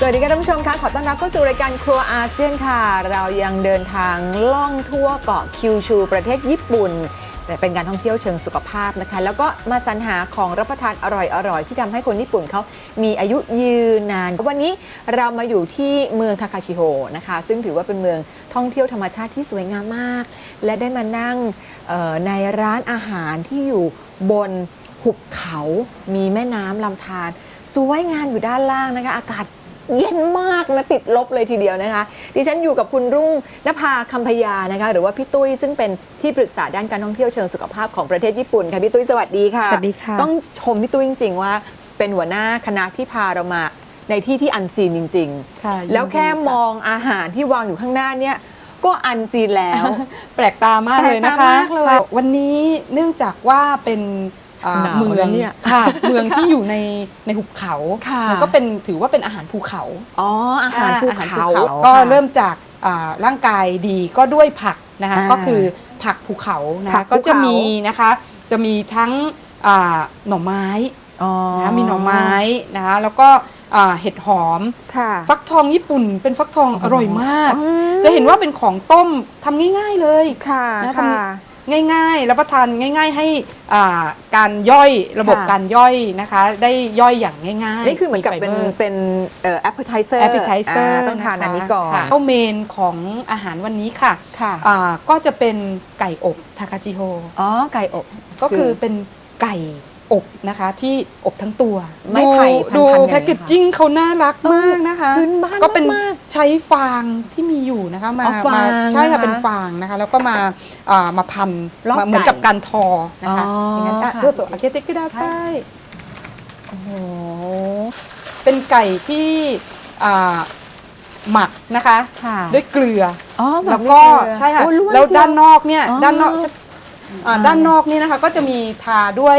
สวัสดีค่ะท่านผู้ชมคะขอต้อนรับเข้าสู่รายการครัวอาเซียนค่ะ เรายังเดินทางล่องทั่วเกาะคิวชู ประเทศญี่ปุ่นแต่เป็นการท่องเที่ยวเชิงสุขภาพนะคะ แล้วก็มาสรรหาของรับประทานอร่อยๆ ที่ทำให้คนญี่ปุ่นเขามีอายุยืนนาน วันนี้เรามาอยู่ที่เมืองทาคาชิโฮนะคะ ซึ่งถือว่าเป็นเมืองท่องเที่ยวธรรมชาติที่สวยงามมาก และได้มานั่งในร้านอาหารที่อยู่บนหุบเขา มีแม่น้ำลำธารสวยงามอยู่ด้านล่างนะคะ อากาศ เย็นมากนะติดลบเลยทีเดียวนะคะ ดิฉันอยู่กับคุณรุ่งนภาคำพยานะคะ หรือว่าพี่ตุ้ยซึ่งเป็นที่ปรึกษาด้านการท่องเที่ยวเชิงสุขภาพของประเทศญี่ปุ่นค่ะพี่ตุ้ยสวัสดีค่ะสวัสดีค่ะ ต้องชมพี่ตุ้ยจริง ๆ ว่า เป็นหัวหน้าคณะที่พาเรามาในที่ที่อันซีนจริง ค่ะๆ แล้วแค่ยินดีะมองอาหารที่วางอยู่ข้างหน้าเนี่ยก็อันซีนแล้วแปลกตามากเลยนะคะแปลกตามากเลย ค่ะวันนี้เนื่องจากว่าเป็น อ่าหนาวเมืองนะเนี่ย ค่ะ เมืองที่อยู่ในในหุบเขาค่ะ มันก็เป็นถือว่าเป็นอาหารภูเขา อ๋อ อาหารภูอ่เขาก็ค่ะเริ่มจากอ่าร่างกายดีก็ด้วยผักนะคะอ่าก็คือผักภูเขานะผัคะกภูเขา ก็จะมีนะคะจะมีทั้งอ่าหน่อไม้อ๋อนะคะมีหน่อไม้นะคะแล้วก็อ่าเห็ดหอม ค่ะฟักทองญี่ปุ่นเป็นฟักทองอร่อยมาก อืมจะเห็นว่าเป็นของต้มทำง่ายๆเลย ค่ะนะค่ะทำ ง่ายๆรับประทานง่าย ๆ ให้อ่าการย่อยระบบค่ะ การย่อยนะคะ ได้ย่อยอย่างง่ายๆนี่คือเหมือนกับเป็นไฟบร์ เป็นเอ่อ appetizer แอปเปิลไทเซอร์าต้องทานอันนี้ก่อน เข้าเมนของอาหารวันนี้ค่ะค่ะ อ่าก็จะเป็นไก่อบทาคาจิโฮ อ๋อ ไก่อบ ก็คืคืออเป็นไก่ อบนะคะที่อบทั้งตัวไม้ไผ่ดูพันๆดูอย่างนี้แพคเกจจิ้งเขาน่ารักมากนะคะพื้นบ้านก็เป็นมากใช้ฟางที่มีอยู่นะคะมาอ๋อฟางมาใช่ค่ะนะคะเป็นฟางนะคะ แล้วก็มาอ่ามาพันรอบมาเหมือนไก่กับการทอนะคะอ๋อออย่างนั้นอะค่ะ เพื่อสอาเกติกได้ใช่โอ้โห เป็นไก่ที่อ่าหมักนะคะ ค่ะด้วยเกลือ อ๋อแล้วก็ใช่ค่ะโอ้ล้นแล้วเชียด้านนอกเนี่ย อ๋อด้านนอก อ่าด้านนอกนี่นะคะก็จะมีทาด้วย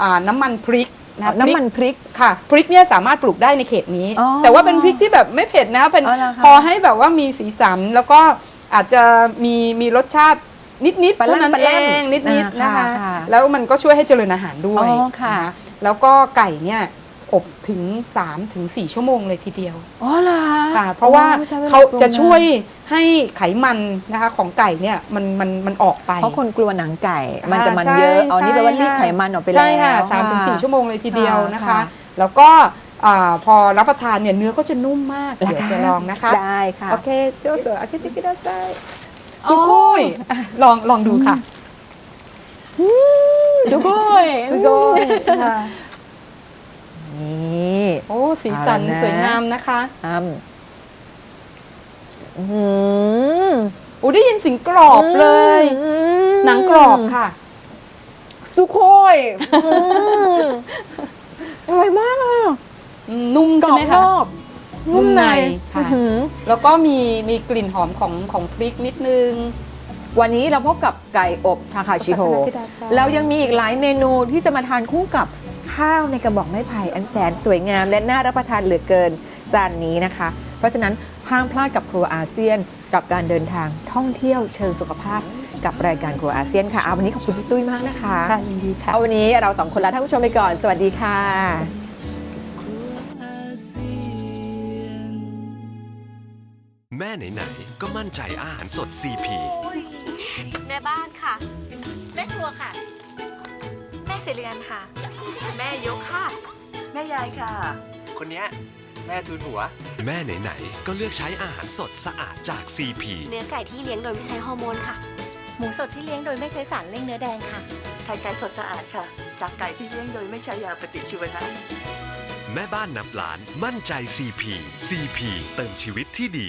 อ่าน้ำมันพริกนะน้ำมันพริก ค่ะพริกเนี่ยสามารถปลูกได้ในเขตนี้ อ๋อแต่ว่าเป็นพริกที่แบบไม่เผ็ดนะเป็นอ๋อเหรอคะพอให้แบบว่ามีสีสันแล้วก็อาจจะมีมีรสชาตินิดๆปลาแรมเท่านั้นปลาแรเอมงนิดๆอ่านะคะ ค่ะแล้วมันก็ช่วยให้เจริญอาหารด้วยอ๋อค่ะ นแล้วก็ไก่เนี่ยอบถึง3ถึง4ชั่วโมงเลยทีเดียว อ๋อเหรอ ค่ะเพราะว่าอ๋อใช้วลเขาปรุงจะช่วยนให้ไขมันนะคะของไก่เนี่ยมันมันมันออกไปานเพราะคนกลัวหนังไก่ มันจะมันใช่เยอะ เอานี่แปลว่าใช่รีดไขมันออกไปแล้ว ใช่ค่ะสามถึงสี่ค่ะชั่วโมงเลยทีเดียวนะคะ ค่ะ แล้วก็อ่าพอรับประทานเนี่ยเนื้อก็จะนุ่มมากเดี๋ยวจะลองนะคะ ได้ค่ะ โอเคโจ้เสืออาทิตย์ที่ได้ใจสุโขยอะลองลองดูค่ะสุโขยสุโขยค่ะนี่ โอ้สีสันเอาละนะ สวยงามนะคะอ้ำ อื้อหือโอ้ได้ยินเสียงกรอบเลย อืมหนังกรอบค่ะ สุโขยอืมอร่อยมากอะอืมนุ่มกรใช่อบไหมนคะ อกนุ่มในอื้อค่ะหือ แล้วก็มีมีกลิ่นหอมของของพริกนิดนึง วันนี้เราพบกับไก่อบทาคาชิโฮแล้วยังมีอีกหลายเมนูที่จะมาทานคู่กับข้าวในกระบอกไม้ไผ่อันแสนสวยงามและน่ารับประทานเหลือเกิน จานนี้นะคะ เพราะฉะนั้นห้ามพลาดกับครัวอาเซียน กับการเดินทางท่องเที่ยวเชิงสุขภาพกับรายการครัวอาเซียนค่ะเอาวันนี้ขอบคุณพี่ตุ้ยมากนะคะค่ะยินดีค่ะเอาวันนี้เราสองคนลาท่านผู้ชมไปก่อน สวัสดีค่ะครัวอาเซียนแม่ไหนๆก็มั่นใจอาหารสด CP แม่บ้านค่ะ แม่ครัวค่ะ แม่เสเรียนค่ะ แม่ยกค่ะ แม่ยายค่ะ คนเนี้ย แม่ทูนหัว แม่ไหนๆ ก็เลือกใช้อาหารสดสะอาดจาก CP เนื้อไก่ที่เลี้ยงโดยไม่ใช้ฮอร์โมนค่ะ หมูสดที่เลี้ยงโดยไม่ใช้สารเร่งเนื้อแดงค่ะ ไข่ไก่สดสะอาดค่ะ จากไก่ที่เลี้ยงโดยไม่ใช้ยาปฏิชีวนะ แม่บ้านนับล้านมั่นใจ CP CP เติมชีวิตที่ดี